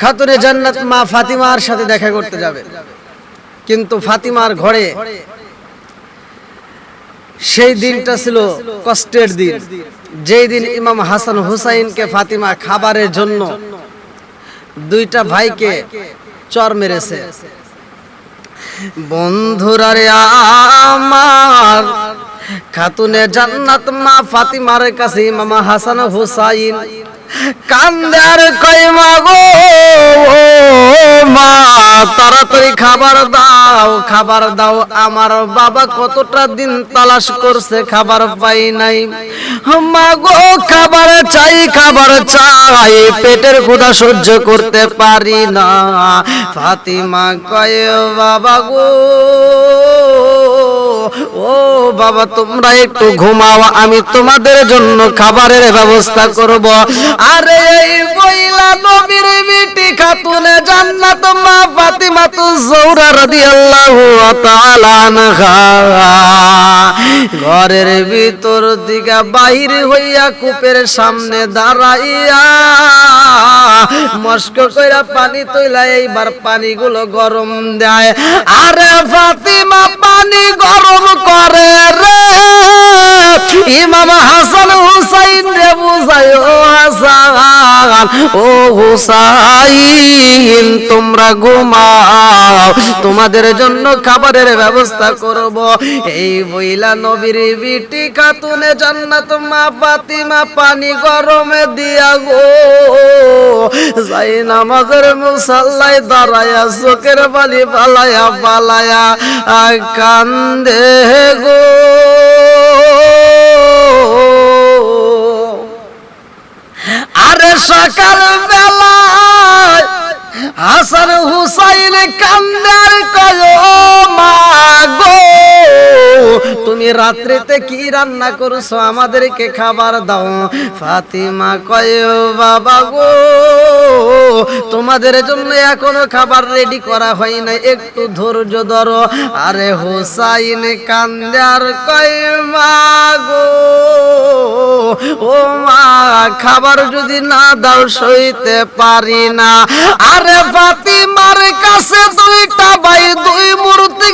খাতুনে জান্নাত মা ফাতিমার সাথে দেখা করতে যাবে। কিন্তু ফাতিমার ঘরে সেই দিনটা ছিল কষ্টের দিন। যেই দিন ইমাম হাসান হুসাইনকে ফাতিমা খাবারের জন্য দুইটা ভাইকে চর মেরেছে। বন্ধুরা রে আমার, খাতুনে জান্নাত মা ফাতিমার কাছে ইমাম হাসান হুসাইন কান্দার কই মাগো মা, তাড়াতাড়ি খাবার দাও খাবার দাও। আমার বাবা কতটা দিন তালাশ করছে, খাবার পাই নাই। মাগো, খাবার চাই খাবার চাই, পেটের ক্ষুধা সহ্য করতে পারি না। ফাতিমা কয় বাবা গো বাবা, তোমরা একটু ঘুমাও, আমি তোমাদের জন্য খাবারের ব্যবস্থা করব। আরে এই বইলা নবীর বিটি খাতুনে জান্নাত মা ফাতিমা তু জৌরা রাদিয়াল্লাহু তাআলা আনহা। ঘরের ভিতর দিকে বাহির হইয়া কূপের সামনে দাঁড়াইয়া মস্ক কইরা পানি তৈলা এইবার পানিগুলো গরম দেয়। আরে ফাতিমা, পানি গরম করে। ইমাম হাসান হুসাইন রে বুঝাই ও হাসান। ও হুসাইন, তোমরা ঘুমাও, তোমাদের জন্য খাবারের ব্যবস্থা করব। এই বইলা নবীর বিটি খাতুনে জান্নাত মা ফাতিমা পানি গরমে দিয়া গো। যাই নামাজের মুসাল্লায় দাঁড়ায়া চোখের বালি পালায়া পালায়া কান্দে গো। আরে সকাল বেলায় হাসান হুসাইন কান্দার কয় মা গো। তুমি রাত্রিতে কি রান্না করছ? আমাদেরকে খাবার দাও। ফাতিমা কয় বাবা গো, তোমাদের জন্য এখনও খাবার রেডি করা হয় না একটু ধৈর্য ধরো। আরে হুসাইন কান্দার ও মা, খাবার যদি না দাও, সইতে পারি না। আরে ফাতিমার কাছে দুইটা ভাই, দুই কান্না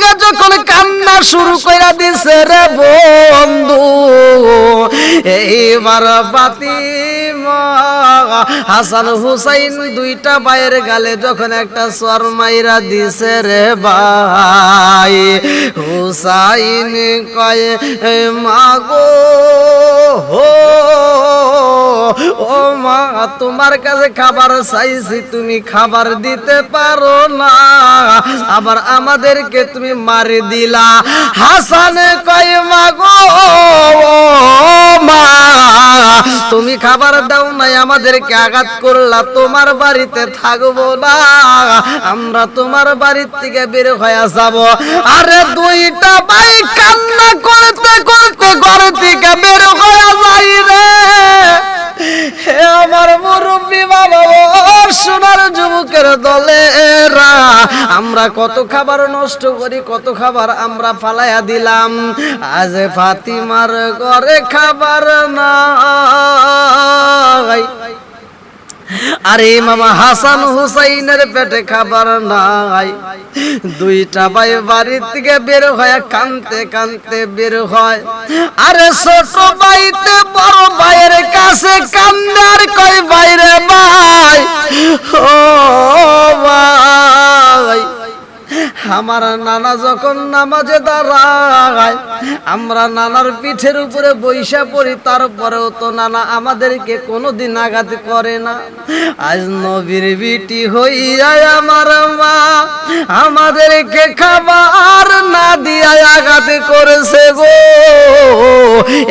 শুরু কইরা দিছে রে বন্ধু। এইবার ফাতিমা হাসান হুসাইন দুইটা ভাইয়ের গালে যখন একটা সর মাইরা দিছে রে ভাই। হুসাইন কয়ে মাগো হো, ও মা, তোমার কাছে খাবার চাইছি, তুমি খাবার দিতে পারো না। আবার আমাদেরকে তুমি মারি দিলা। হাসান কয় মাগো ও মা তুমি খাবার দাও নাই, আমাদেরকে আঘাত করলা, তোমার বাড়িতে থাকব না। আমরা তোমার বাড়ির থেকে বের হয়ে যাব। আরে দুইটা ভাই কান্না করতে করতে ঘর থেকে বের হয়ে যাই রে। হে আমার মুরব্বী বাবা সোনার যুবকের দলে এরা আমরা কত খাবার নষ্ট করি, কত খাবার আমরা ফালাইয়া দিলাম। আজ ফাতিমার ঘরে খাবার নাই। আরে মামা হাসান হুসাইনের পেটে খাবার নাই। দুইটা ভাই বাড়ির থেকে বের হয় কানতে কানতে বের হয়। আরে ছোট ভাইতে বড় ভাইয়ের কাছে কান্দার কই বাইরে ভাই, ও ভাই। আমার নানা যখন নামাজে দাঁড়ায়, আমরা নানার পিঠের উপরে বৈশা পড়ি, তারপরেও তো নানা আমাদেরকে কোনোদিন আঘাত করে না। আজ নবীর বিটি হইয়া আমার মা আমাদেরকে খাবার না দিয়া আঘাত করেছে গো।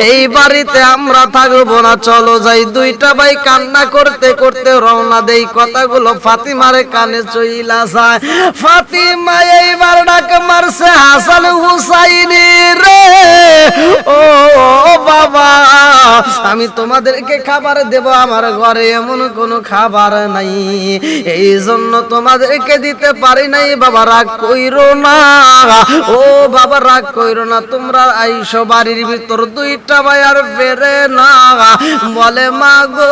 এই বাড়িতে আমরা থাকব না, চলো যাই। দুইটা ভাই কান্না করতে করতে রওনা দেই, কথাগুলো ফাতিমারে কানে চইলা যায়। ফাতিমা এইবার ডাক মারছে হাসান হুসাইনি ও বাবা, আমি তোমাদেরকে খাবার দেব, আমার ঘরে এমন কোনো খাবার নাই। এই জন্য তোমাদেরকে দিতে পারি নাই, বাবা, রাগ কইরো না। ও, বাবা, রাগ কইরো না, তোমরা আইসো বাড়ির ভিতর, দুইটা ভাই আর বেরে না। বলে, মা গো,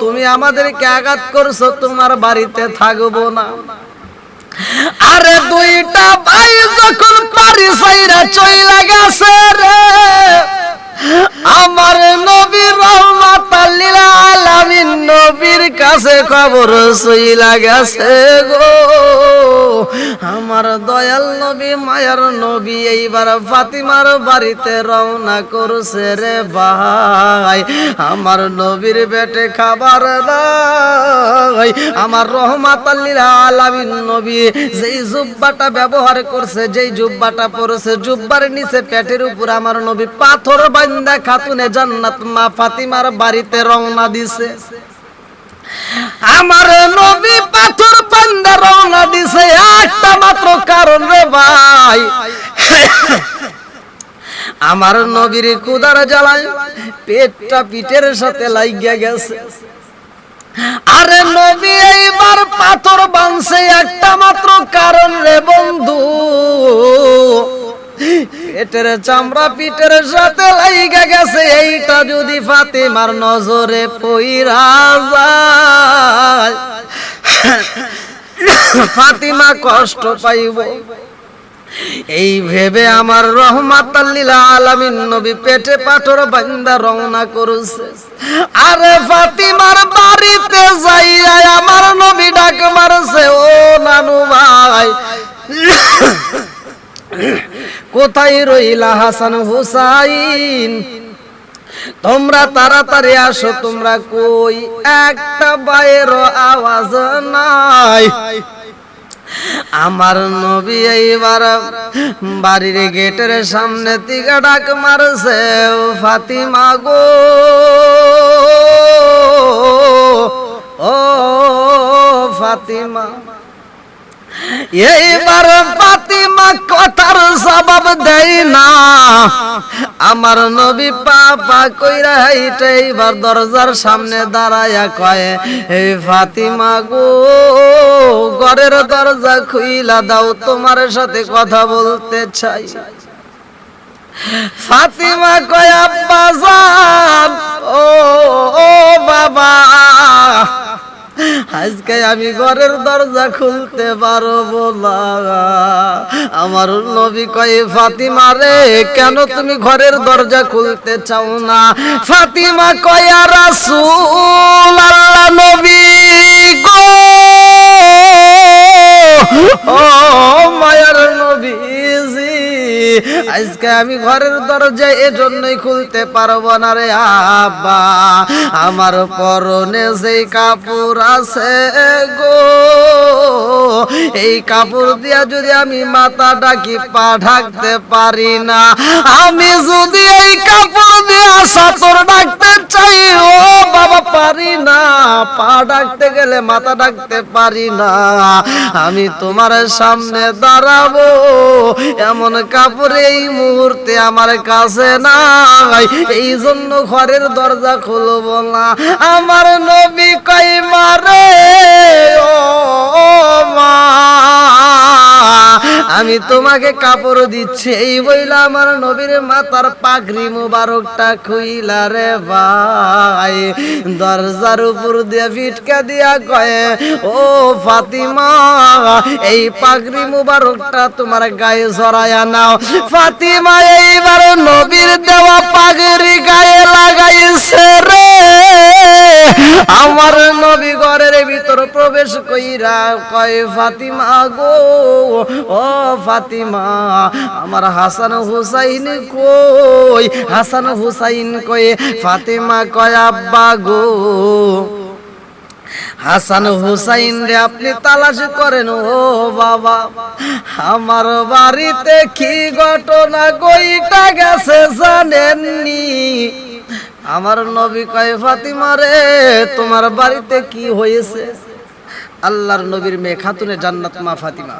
তুমি আমাদেরকে আঘাত করছ, তোমার বাড়িতে থাকব না। আরে দুইটা ভাই যখন পারি সাইরা চইলা গেছে রে আমার নবী রহ কাছে খবর সইলা গেছে গো। আমার দয়াল নবী, মায়ার নবী, এইবার ফাতিমার বাড়িতে রওনা করছে রে ভাই। আমার নবীর বেটে খাবার নাই। আমার রহমাতাল্লিল আলামিন নবী, যেই জুব্বাটা ব্যবহার করছে, যেই জুব্বাটা পরেছে, জুব্বার নিচে পেটের উপর আমার নবী পাথর বান্দা খাতুনে জান্নাত মা ফাতিমার বাড়িতে রওনা দিছে। আমার নবী পাথর বান্দা রওনা দিছে, একটা মাত্র কারণ রে ভাই। আমার নবীর কুদার জ্বালায় পেটটা পিঠের সাথে লাগিয়া গেছে। আরে নবী, এইবার পাথর বানছে, একটা পেটের চামড়া পিটের সাথে লাইগা গেছে। এইটা যদি ফাতেমার নজরে পইরা যায়, ফাতিমা কষ্ট পাইব। এই ভেবে আমার রহমাত আলামিন নবী পেটে পাথর বান্দা রওনা করছে। আরে ফাতিমার বাড়িতে যাইয়া আমার নবী ডাক মারছে, ও নানু ভাই। কোথায় রইলা হাসান হুসাইন? তোমরা তাড়াতাড়ি আসো, তোমরা কই? একটা বাইর আওয়াজ নাই। আমার নবী এইবার বাড়ির গেটের সামনে থেকে ডাক মারছে ফাতিমা গো। ও ফাতিমা। এইবার ফাতিমা কথার জবাব দেয় না। আমার নবী পাপা কইরা হাইটা এইবার দরজার সামনে দাঁড়ায়া কয়, এই ফাতিমা গো, ঘরের দরজা খুইলা দাও, তোমার সাথে কথা বলতে চাই। ফাতিমা কয়, আব্বা ও ও বাবা আজকে আমি ঘরের দরজা খুলতে পারব না। আমার নবী কয়ে, ফাতিমা রে, কেন তুমি ঘরের দরজা খুলতে চাও না? ফাতিমা কয়া রাসুল আল্লাহ নবী গো। ও আজকে আমি ঘরের দরজা এজন্যই খুলতে পারব না রে আব্বা। আমার পরনে যেই কাপড় আছে গো, এই কাপড় দিয়া যদি আমি মাথা ডাকি পা ঢাকতে পারি না, আমি যদি এই কাপড় দিয়া সাতর ডাকতে চাই, ও বাবা, পারি না, পা ডাকতে গেলে মাথা ডাকতে পারি না। আমি তোমার সামনে দাঁড়াবো, এমন কাপড় এই মুহূর্তে আমার কাছে নাই। এই জন্য ঘরের দরজা খুলবো না। আমার নবী কই মারে আমি তোমাকে কাপড় দিচ্ছি। এই বইলা আমার নবীর মাতার পাগড়ি মুবারকটা খুইলা রে ভাই। দরজার উপর দিয়ে ফিটকা দিয়া কয়ে, ও ফাতিমা, এই পাগড়ি মুবারকটা তোমার গায়ে জড়ায়া নাও। ফাতিমা এইবার নবীর দেওয়া পাগড়ি গায়ে লাগাইছে রে। আমার নবী ঘরের ভিতর প্রবেশ কইরা কয়, ফাতিমা গো, ও ফাতিমা, আমার হাসান হুসাইন কই? হাসান হুসাইন কয়ে, ফাতিমা কয়, আব্বা গো হাসান হুসাইন রে, আপনি তালাশ করেন, ও বাবা। আমার বাড়িতে কি ঘটনা কইটা গেছে জানেননি। আমার নবী কয়, ফাতিমা রে, তোমার বাড়িতে কি হয়েছে? আল্লাহর নবীর মেয়ে খাতুনে জান্নাত মা ফাতিমা।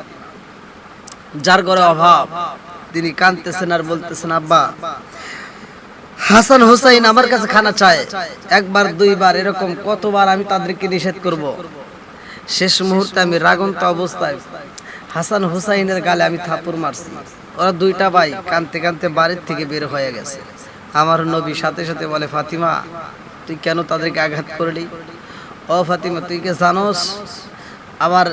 যার ঘরে অভাব, তিনি কাঁদতেছেন আর বলতেছেন, আব্বা হাসান হুসাইন আমার কাছে খানা চায়। একবার, দুইবার, এরকম কতবার আমি তাদেরকে নিষেধ করব। শেষ মুহূর্তে আমি রাগন্ত অবস্থায় হাসান হুসাইনের গালে আমি থাপুর মারছি। ওরা দুইটা ভাই কানতে কানতে বাড়ির থেকে বের হয়ে গেছে। আমার নবী সাথে সাথে বলে, ফাতিমা, তুই কেন তাদেরকে আঘাত করলি? ও ফাতিমা, তুই কে জানোস, আমার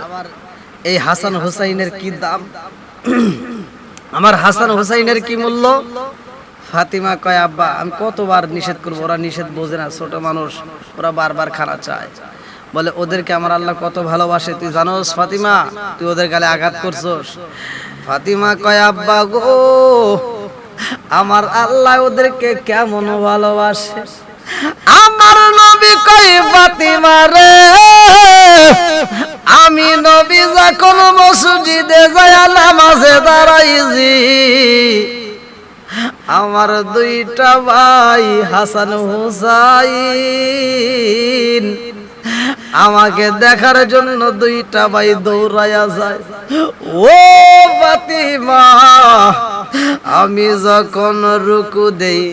এই হাসান হুসাইনের কি দাম? আমার হাসান হুসাইনের কি মূল্য? ফাতিমা কয়, আব্বা, আমি কতবার নিষেধ করব? ওরা নিষেধ বোঝে না, ছোট মানুষ, ওরা বারবার খানা চায়। বলে, ওদেরকে আমার আল্লাহ কত ভালোবাসে, তুই জানোস ফাতিমা? তুই ওদের গালে আঘাত করছস। ফাতিমা কয়, আব্বা গো, আমার আল্লাহ ওদেরকে কেমন ভালোবাসে? আমার নবী কই ফাতিমা রে, আমি নবী যখন মসজিদে যায় নামাজে দাঁড়াইছি আমার দুইটা ভাই হাসান হুসাইন। আমাকে দেখার জন্য দুইটা ভাই দৌড়াইয়া যায়। ও ফাতিমা, আমি যখন রুকু দেই,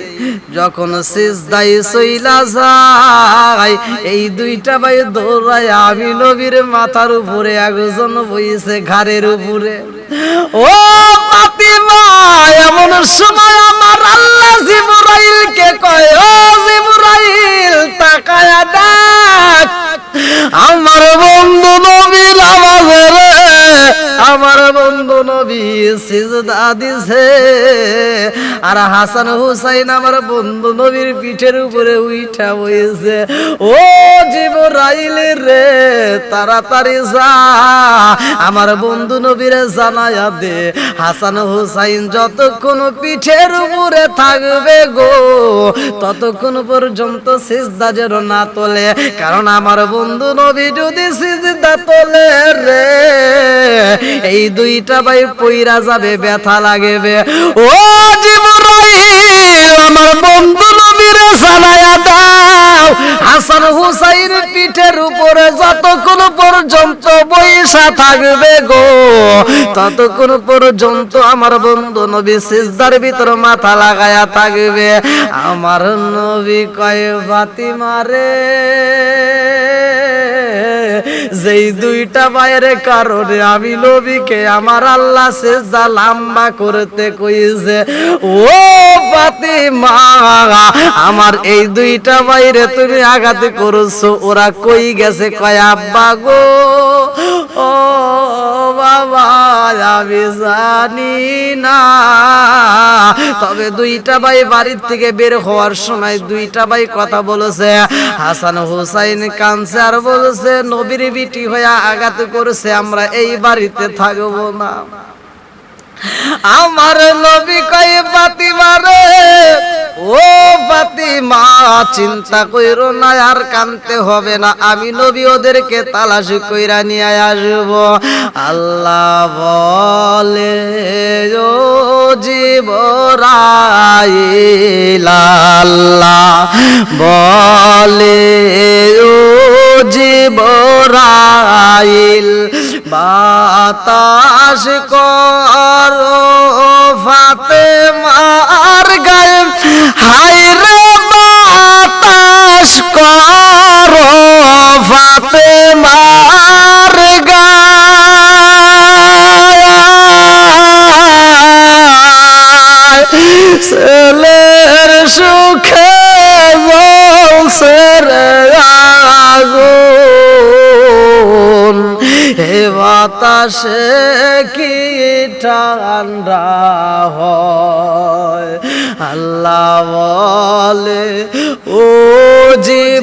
যখন সিজদাই সইলা যাই এই দুইটা ভাই দৌড়ায় আমি নবীর মাথার উপরে একজন বইছে ঘাড়ের উপরে। ও ফাতিমা, এমন সময় আমার আল্লাহ জিবরাইলকে কয়, ও জিবরাইল, তাকায়া দেখ। আমার বন্ধু সিজদা দিছে। আর হাসান হুসাইন আমার বন্ধু নবীর পিঠের উপরে ও জিবরাইল রে, তাড়াতাড়ি যা। আমার বন্ধু নবীরে জানায়া দে। হাসান হুসাইন যতক্ষণ পিঠের উপরে থাকবে গো, ততক্ষণ পর্যন্ত সিজদা যেন না তোলে। কারণ আমার বন্ধু নবী যদি সিজদা তোলে রে, এই দুইটা ভাই পইরা যাবে, ব্যথা লাগবে। ও জিবরাইল, আমার বন্ধু নবীরে জানায়া দাও। হাসান হুসাইন পিঠের উপরে যতক্ষণ পর্যন্ত বৈশা থাকবে গো, ততক্ষণ পর্যন্ত আমার বন্ধু নবী সিজদার ভিতর মাথা লাগায়া থাকবে। আমার নবী কয়, ফাতিমা রে। যেই দুইটা বাইরে কারণে আমি নবীকে, আমার আল্লাহ সেজদা লাম্বা করতে কইছে, ও ফাতিমা, আমার এই দুইটা বাইরে তুমি আঘাত করছ, ওরা কই গেছে? কয়, আব্বা গো, ও তবে দুইটা ভাই বাড়ির থেকে বের হওয়ার সময় দুইটা ভাই কথা বলেছে। হাসান হুসাইন কানছে আর বলেছে, নবীর বিটি হয়ে আঘাত করেছে, আমরা এই বাড়িতে থাকব না। আমার নবী কই ফাতিমা রে, ও ফাতিমা, চিন্তা কইরো না, আর কানতে হবে না। আমি নবী ওদেরকে তালাশ কইরা নিয়ে আসব। আল্লাহ বলে, ও জীবরাইল, আল্লাহ বলে, ও জীবরাইল বাতাস করো ফাতে মার গায়ে। হাই রে বাতাস করো ফাতে মার গায়ে। সুখে বলছে রে হে বাতাসে কি ঠান্ডা হয়? আল্লাহ বলে, ও জীবরাইল,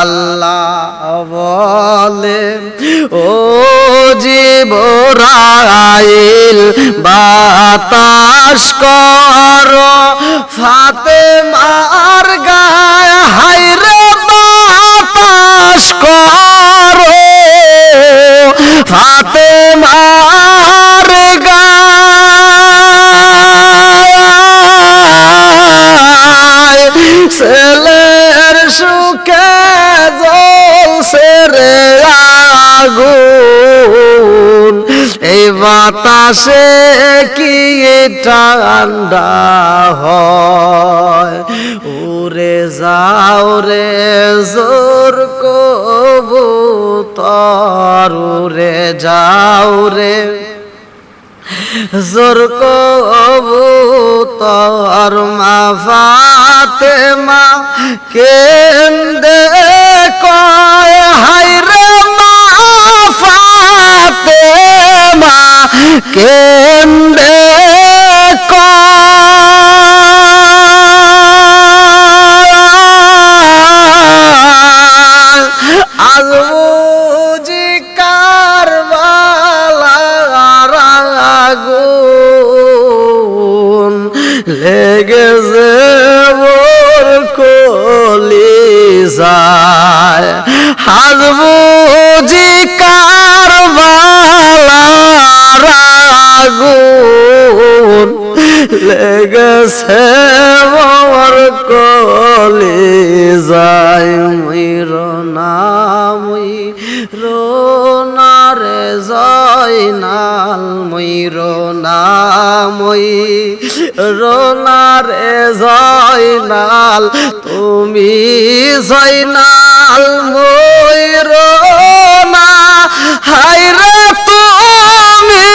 আল্লাহ বলে, ও জীবরাইল, বাতাস কর ফাতে মার রে বাতাস কর ফাতে মার ছেলের সুখে জলছে রে আগুন। বাতাসে কি ঠান্ডা হয়? উড়ে যাও রে জোর যাও রে। জোর কবুতর মা ফাতেমা কেন্দে কয় হাই রে মা ফাতেমা কেন্দে কয়। আগুন লেগেছে মোর কলি যায় আজ বুঝি কারবালার আগুন লেগেছে মোর কলি যায় নামই এ জয়নাল তুমি জয়নাল মই রোনা হাই রে তুমি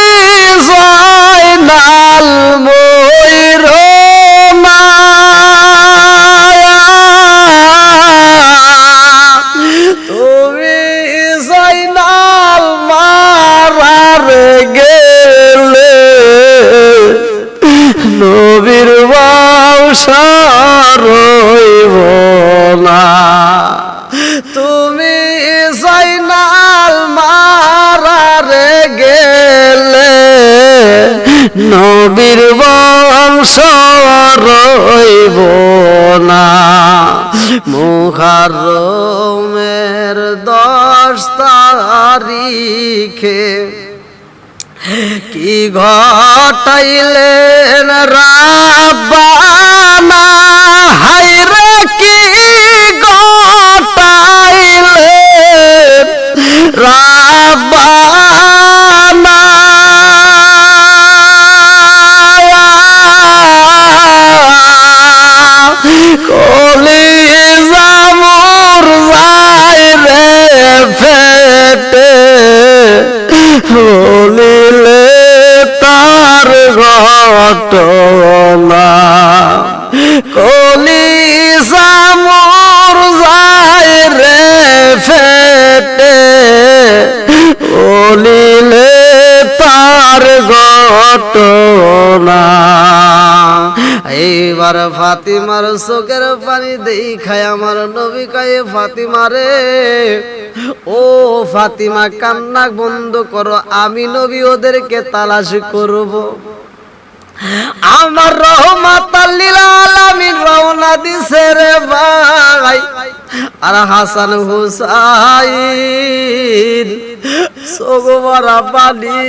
জয়নাল ময়ূর নবীর রইব না। তুমি জয়নাল মারার গেলে নবীর বংশ রইব না। মুখারমের দশ তারিখে কি ঘটাইলেন রাব্বানা? হাইরে কি ঘটাইলেন রাব্বানা? কলি জামুর যাই রে ফেটে। এইবার ফাতিমার চোখের পানি দেখায় আমার নবী কায়ে ফাতিমারে ও ফাতিমা, কান্না বন্ধ করো, আমি নবী ওদেরকে তালাশ করব। আমার রহমাত আলামিন রওনা দিছে রে ভাই। আর হাসান হুসাইন সগোবরা পানি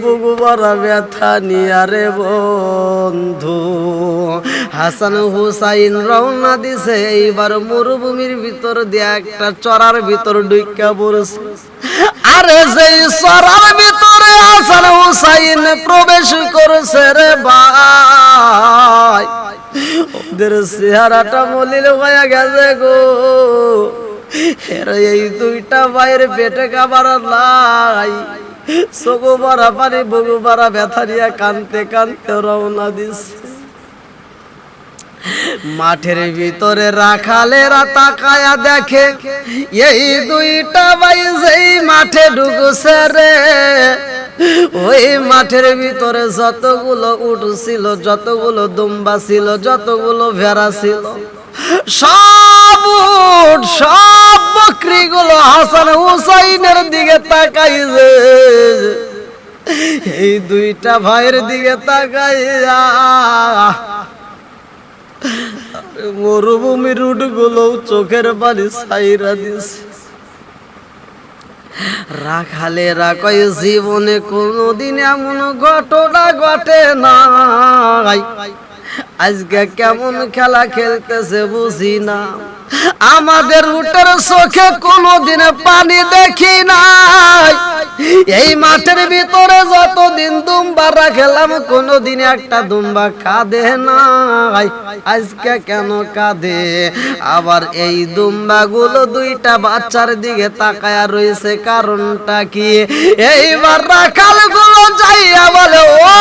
বুগুবরা ব্যথা নিয়া রে বন্ধু। হাসান হুসাইন রওনা দিছে, এইবার মরুভূমির ভিতর দিয়ে একটা চড়ার ভিতর ডুইকা পড়ছে। আরে সেই চড়ার ভিতরে হাসান হুসাইন প্রবেশ করেছে রে ভাই, ওদের চেহারাটা মলিল হয়ে গেছে গো। এই দুইটা ভাইয়ের পেটে খাবার লাই চকু মারা পানি বগু ব্যথা নিয়ে কানতে কানতে রওনা দিছে। মাঠের ভিতরে রাখালেরা তাকায়া দেখে, এই দুইটা ভাই যেই মাঠে ঢুকছে রে, ওই মাঠের ভিতরে যতগুলো উট ছিল, যতগুলো দুম্বা ছিল, যতগুলো ভেড়া ছিল, সব উট, সব বকরি গুলো হাসান হুসাইনের দিকে তাকাইছে। এই দুইটা ভাইয়ের দিকে তাকাইয়া মরুভূমির রুটগুলো গুলো চোখের বাড়ি সাইরা দিছে। রাখালে রাখয় জীবনে কোনোদিন এমন ঘটনা ঘটে নাই। আজকে কেমন খেলা খেলতেছে বুঝি না। আমাদের উটের চোখে কোনোদিন পানি দেখি নাই। এই মাঠের ভিতরে যতদিন দুম্বা রাখলাম, কোনোদিন একটা দুম্বা কাঁদে নাই। আজকে কেন কাঁদে? আবার এই দুম্বা গুলো দুইটা বাচ্চার দিকে তাকায়া রয়েছে, কারণটা কি? এইবার রাখালগুলো যাইয়া বলে, ও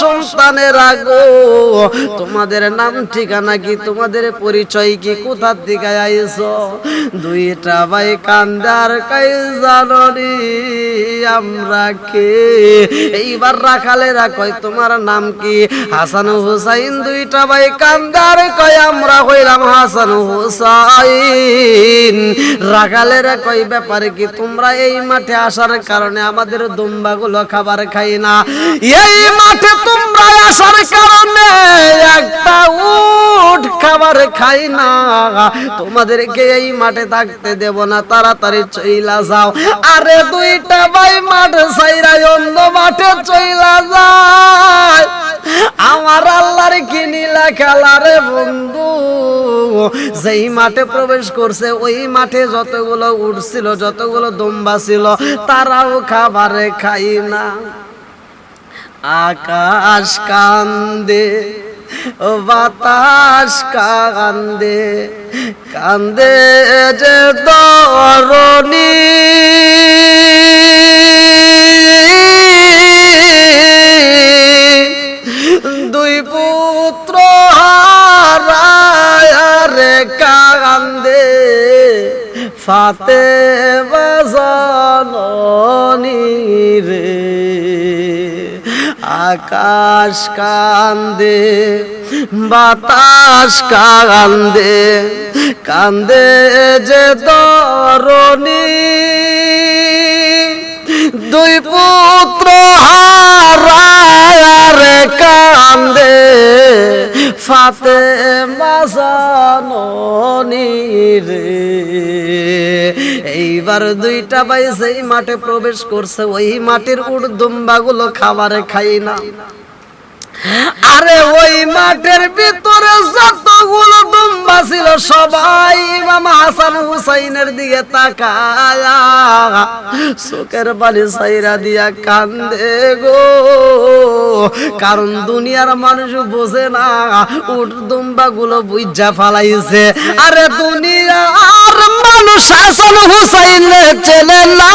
সন্তানের আগো তোমাদের নাম ঠিকানা কি? তোমাদের পরিচয় কি? কোথার দিকে আইছো দুইটা ভাই কান্দার কাই জাননি আমরা কে? এইবার রাখালেরা কয়, তোমার নাম কি? হাসান হুসাইন, দুইটা ভাই কান্দার কয়, আমরা হইলাম হাসান হুসাইন। রাখালেরা কয়, ব্যাপারে কি? তোমরা এই মাঠে আসার কারণে আমাদের দুম্বাগুলো খাবার খাই না। এই মাঠে তোমরা আসার কারণে একটা উঠ খাবার খাই না। তোমাদেরকে এই মাঠে থাকতে দেব না, তাড়াতাড়ি চইলা যাও। আরে দুইটা ভাই মাঠ সাইরা অন্য মাঠে চইলা যায়। আমার আল্লাহর কিনিলা খেলারে বন্ধু, যেই মাঠে প্রবেশ করছে, ওই মাঠে যতগুলো উঠছিল, যতগুলো দম্বা ছিল, তারাও খাবারে খাই না। আকাশ কান্দে ও বাতাস কান্দে কান্দে যে দরণী দুই পুত্র হারায় রে কান্দে ফাতে বাজানি রে আকাশ কান্দে বাতাস কান্দে কান্দে যে দরণী। দুই পুত্র হারায় কান্দে ফাতে মাসানি রে এইবার দুইটা ভাই মাঠে প্রবেশ করছে ওই মাটির উড়দুম্বা গুলো খাবারে খাই না। আরে ওই মাঠের ভিতরে যতগুলো দুম্বা ছিল, সবাই ইমাম হাসান হুসাইনের দিকে তাকায়া চোখের বালি সাইরা দিয়া কান্দে গো। কারণ দুনিয়ার মানুষ বোঝে না, উট দুম্বা গুলো বুঝা ফালাইছে। আরে দুনিয়া আর মানুষ হাসান হুসাইনের চেনে না।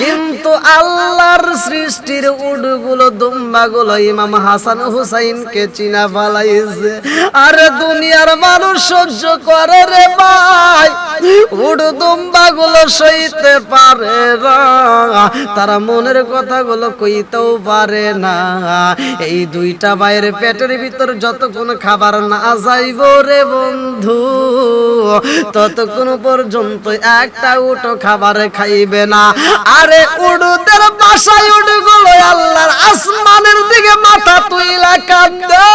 কিন্তু আল্লাহর সৃষ্টির উটগুলো, দুম্বাগুলো ইমাম হাসান হুসাইন কে চিনা ফালাইছে। আর দুনিয়ার মানুষ সহ্য করে রে ভাই। উট দুম্বাগুলো সইতে পারে তারা মনের কথাগুলো কইতেও পারে না। এই দুইটা বাইরে পেটের ভিতর যতক্ষণ খাবার না যাইব রে বন্ধু, ততক্ষণ পর্যন্ত একটা উটো খাবার খাইবে না। আরে উড়ুদের বাসায় উড়গুলো আল্লাহর আসমানের দিকে মাথা তুইলা কান্দে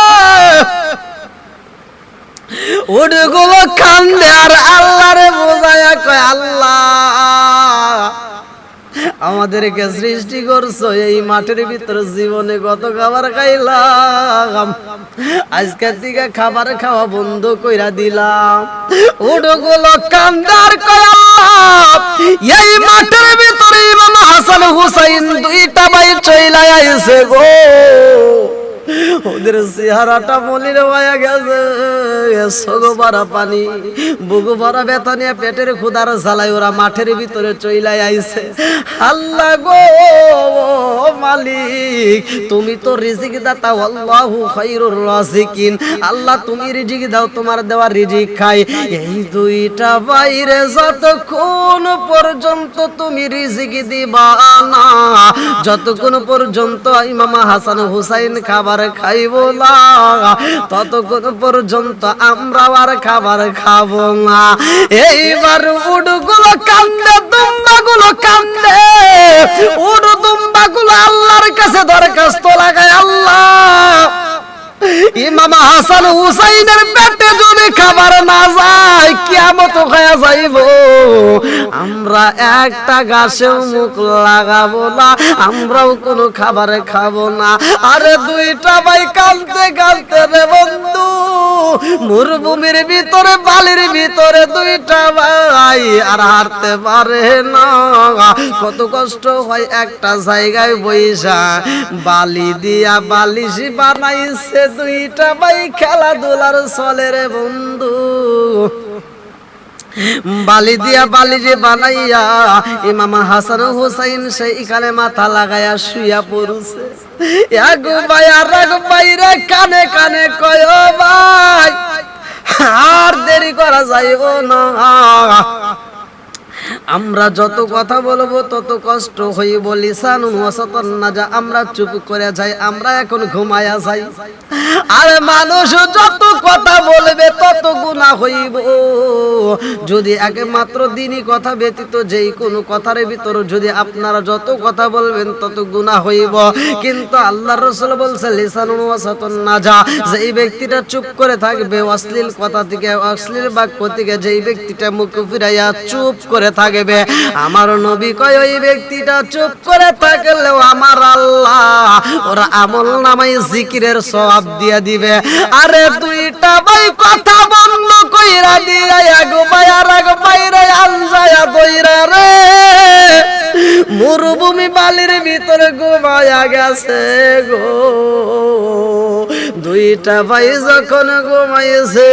উড়গুলো কান্দে আর আল্লাহরে বোঝায়া কয়, আল্লাহ, আমাদেরকে সৃষ্টি করছ, এই মাঠের ভিতরে জীবনে কত খাবার খাইলাম আজকের দিকে খাবার খাওয়া বন্ধ কইরা দিলাম। উডগুলো কান্দার কয়াল্লাহ এই মাঠের ভিতরে ইমাম হাসান হুসাইন দুইটা ভাই চইলা আইছে গো। ওদের চেহারাটা মলির হয়ে গেছে। পানি বুগু ভরা ব্যথা নিয়ে পেটের ক্ষুদার জ্বালাই ওরা মাঠের ভিতরে চইলাই আইছে। আল্লাহ গো মালিক, তুমি তো রিজিক দাতা আল্লাহু খাইরুর রাজিকিন। আল্লাহ, তুমি রিজিক দাও, তোমার দেওয়া রিজিক খাই। এই দুইটা বাইরে যতক্ষণ পর্যন্ত তুমি রিজিক দিবা না, যতক্ষণ পর্যন্ত ইমাম হাসান হুসাইন খাবার খাইব না। ততক্ষণ পর্যন্ত আমরা আর খাবার খাব না। এইবার উডগুলো কান্দে, দুম্বাগুলো কান্দে। উডু দুম্বাগুলো আল্লাহর কাছে দরখাস্ত লাগায় আল্লাহ। ইমাম হাসান হুসাইনের পেটে যদি খাবার না যায় কিয়ামত হয়ে যাইব। আমরা একটা গাছেও মুখ লাগাবো না, আমরাও কোনো খাবারে খাব না। আরে দুইটা ভাই কাঁদতে কাঁদতে রে বন্ধু, মরুভূমির ভিতরে, বালির ভিতরে দুইটা ভাই আর হারতে পারে না। কত কষ্ট হয় একটা জায়গায় বইসা, বালি দিয়া বালিশ বানাইছে দুইটা ভাই খেলাধুলার চলে রে বন্ধু। বালি দিয়া বালি যে বানাইয়া, ইমাম হাসান হুসাইন সেইখানে মাথা লাগাইয়া শুয়া পড়ছে। আগু ভাই আর বাইরে কানে কানে কয় ভাই, আর দেরি করা যাইব না। আমরা যত কথা বলব, তত কষ্ট হইব। লিসান না যা আমরা চুপ করে যাই, আমরা এখন ঘুমায়া যাই। আর মানুষ যত কথা বলবে, তত গুনাহ হইব। যদি একমাত্র দিনই কথা ব্যতীত যেই কোনো কথার ভিতর যদি আপনারা যত কথা বলবেন, তত গুনাহ হইব। কিন্তু আল্লাহ রসুল বলছে লিসান ওয়াসাতান না যা যেই ব্যক্তিটা চুপ করে থাকবে, অশ্লীল কথা থেকে, অশ্লীল বাক্য থেকে যেই ব্যক্তিটা মুখ ফিরাইয়া চুপ করে থাকবে। আমার নবী কয়, ওই ব্যক্তিটা চুপ করে থাকলেও আমার আল্লাহ ওরা আমল নামাই জিকিরের সওয়াব দিয়া দিবে। আরে দুইটা ভাই কথা বন্ধ কইরা দিয়া এক ভাই আর এক বাইরে আনজায়া দইরা রে। মরুভূমি বালির ভিতরে ঘুমায়া গেছে গো। দুইটা ভাই যখন ঘুমাইছে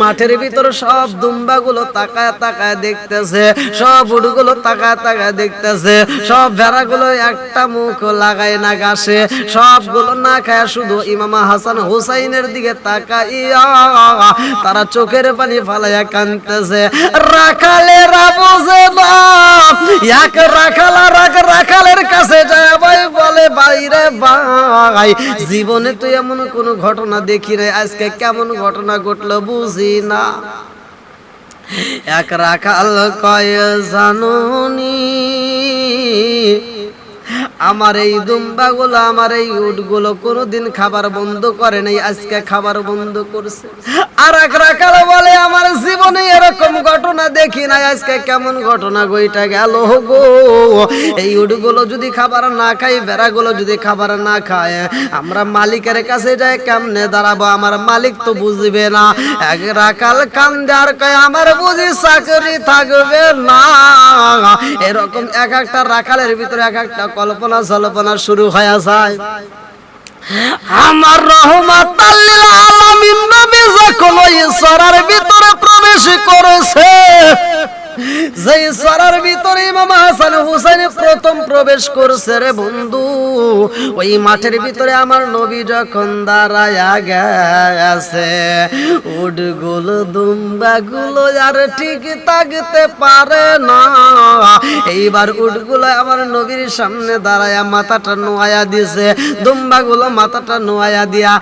মাঠের ভিতর সব দুম্বা গুলো তাকায় তাকায় দেখতেছে, সব উড়গুলো তাকায় তাকায় দেখতেছে, সব ভেড়া গুলো একটা মুখ লাগায় না গাছে সবগুলো না খায়, শুধু ইমামা হাসান হুসাইনের দিকে তাকাইয়া তারা চোখের পানি ফালাইয়া কানতেছে রাখালেরা বুঝে এক রাখাল আর এক রাখালের কাছে যায়, ভাই বলে বাইরে ভাই, জীবনে তুই এমন কোন ঘটনা দেখি রে, আজকে কেমন ঘটনা ঘটলো বুঝি না। এক রাখাল কয় জানুনি আমার এই দুম্বাগুলো, আমার এই উটগুলো কোনোদিন খাবার বন্ধ করে নাই, আজকে খাবার বন্ধ করছে। আর এক রাখাল বলে, আমার জীবনে এরকম ঘটনা দেখি নাই, আজকে কেমন ঘটনা গইটা গেল গো। এই উটগুলো যদি খাবার না খাই ভেড়াগুলো যদি খাবার না খায়, আমরা মালিকের কাছে যাই কেমনে দাঁড়াবো? আমার মালিক তো বুঝবে না। এক রাখাল আর কয়, আমার বুঝি চাকরি থাকবে না। এরকম এক একটা রাখালের ভিতরে এক একটা কল্পনা জল্পনা শুরু হয়ে যায়। আমার রহমত আলামিন ভিতরে প্রবেশ করেছে যেই সরার ভিতরে ইমাম হাসান প্রথম প্রবেশ করছে রে বন্ধু, ওই মাঠের ভিতরে আমার নবী যখন দাঁড়ায়া গেছে দুম্বাগুলো আর ঠিক থাকতে পারে না। এইবার উটগুলো আমার নবীর সামনে দাঁড়ায়া মাথাটা নোয়া দিছে দুম্বাগুলো মাথাটা নোয়া দিয়া